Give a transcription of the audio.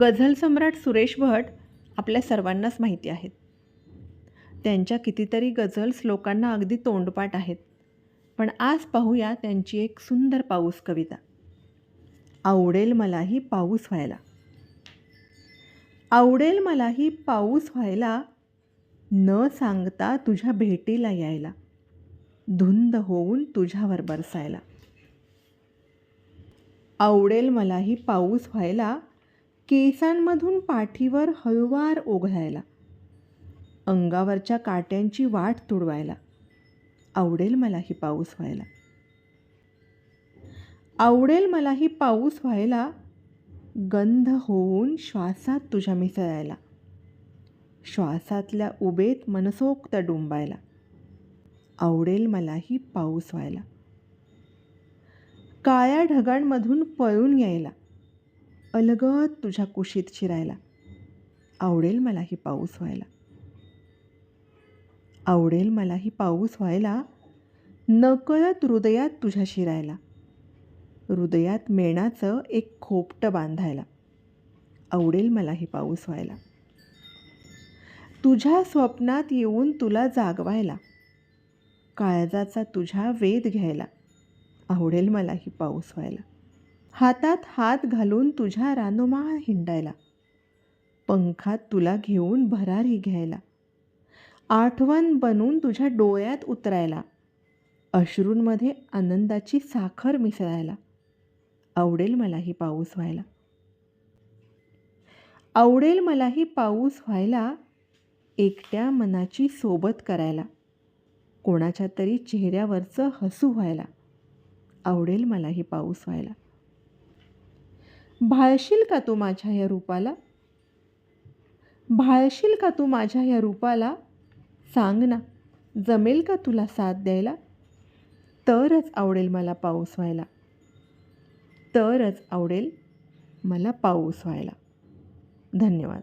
गझल सम्राट सुरेश भट आपल्या सर्वांनाच माहिती आहेत. त्यांच्या कितीतरी गझल्स लोकांना अगदी तोंडपाठ आहेत. पण आज पाहूया त्यांची एक सुंदर पाऊस कविता. आवडेल मलाही पाऊस व्हायला. आवडेल मलाही पाऊस व्हायला न सांगता तुझ्या भेटीला यायला. धुंद होऊन तुझ्यावर बरसायला. आवडेल मलाही पाऊस व्हायला केसांमधून पाठीवर हळुवार ओघळायला. अंगावरच्या काट्यांची वाट तुडवायला. आवडेल मलाही पाऊस व्हायला. आवडेल मला ही पाऊस व्हायला गंध होऊन श्वासात तुझ्या मिसळायला. श्वासातल्या उबेत मनसोक्त डुंबायला. आवडेल मलाही पाऊस व्हायला. काळ्या ढगांमधून पळून यायला. अलगद तुझ्या कुशीत शिरायला. आवडेल मलाही पाऊस व्हायला. आवडेल मलाही पाऊस व्हायला. नकळत हृदयात तुझ्या शिरायला. हृदयात मेणाचं एक खोपटं बांधायला. आवडेल मलाही पाऊस व्हायला. तुझ्या स्वप्नात येऊन तुला जागवायला. काळजाचा तुझ्या वेध घ्यायला. आवडेल मलाही पाऊस व्हायला. हातात हात घालून तुझ्या रानोमाळ हिंडायला. पंखात तुला घेऊन भरारी घ्यायला. आठवण बनून तुझ्या डोळ्यात उतरायला. अश्रूंमध्ये आनंदाची साखर मिसळायला. आवडेल मलाही पाऊस व्हायला. आवडेल मलाही पाऊस व्हायला एकट्या मनाची सोबत करायला. कोणाच्या तरी चेहऱ्यावरचं हसू व्हायला. आवडेल मलाही पाऊस व्हायला. भाळशील का तू माझ्या या रूपाला? भाळशील का तू माझ्या या रूपाला? सांग ना जमेल का तुला साथ द्यायला? तरच आवडेल मला पाऊस व्हायला. तरच आवडेल मला पाऊस व्हायला. धन्यवाद.